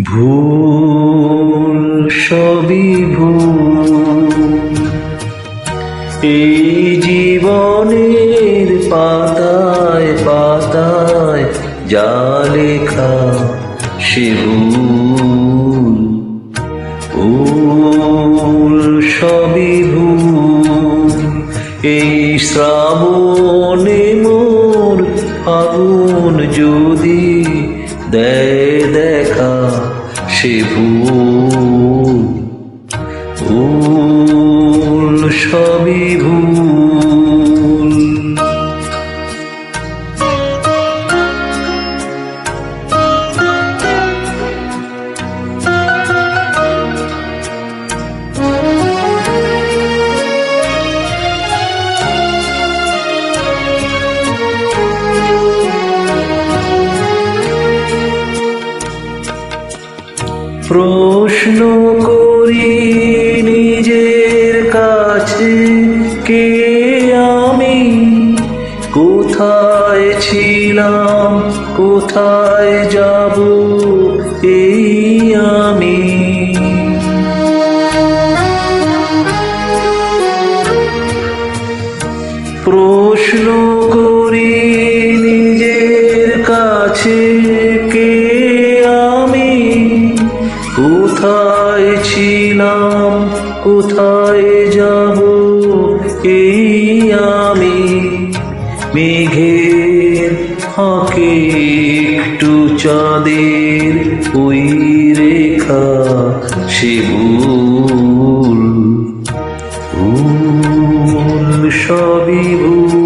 ভুল ভুল। এই জীবনের পাতায় পাতায় যা লেখা সে ভুল। ভুল সবই ভুল। এই শ্রাবণে মোর সে ভুল ভুল সবই ভুল প্রশ্ন করি নিজের কাছে কে আমি? কোথায় ছিলাম? কোথায় যাব? কোথায় ছিলাম? কোথায় যাব? এই আমি মেঘের ফাঁকে একটু চাঁদের ওই রেখা, সে ভুল সবই ভুল।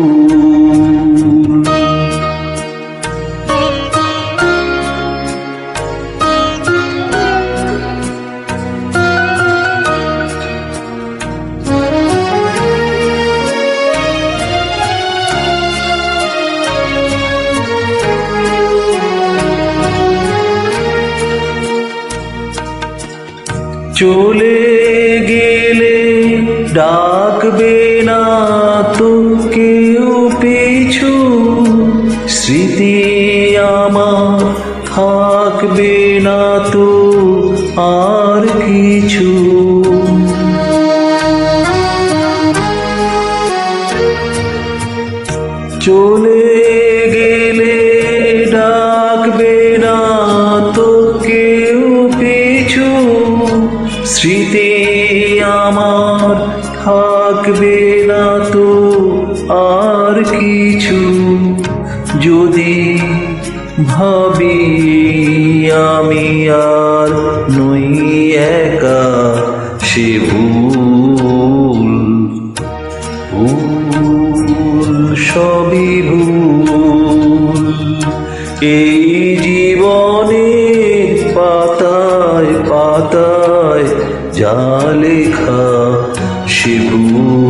চলে গেলে ডাকবে না তো কেউ পিছু। স্মৃতি থাকবে না তো আর কিছু। যদি ভাবি আমি আর নই একা, সে ভুল। ভুল সবই ভুল। এই জীবনে পাতায় পাতায় যা লেখা সে ভুল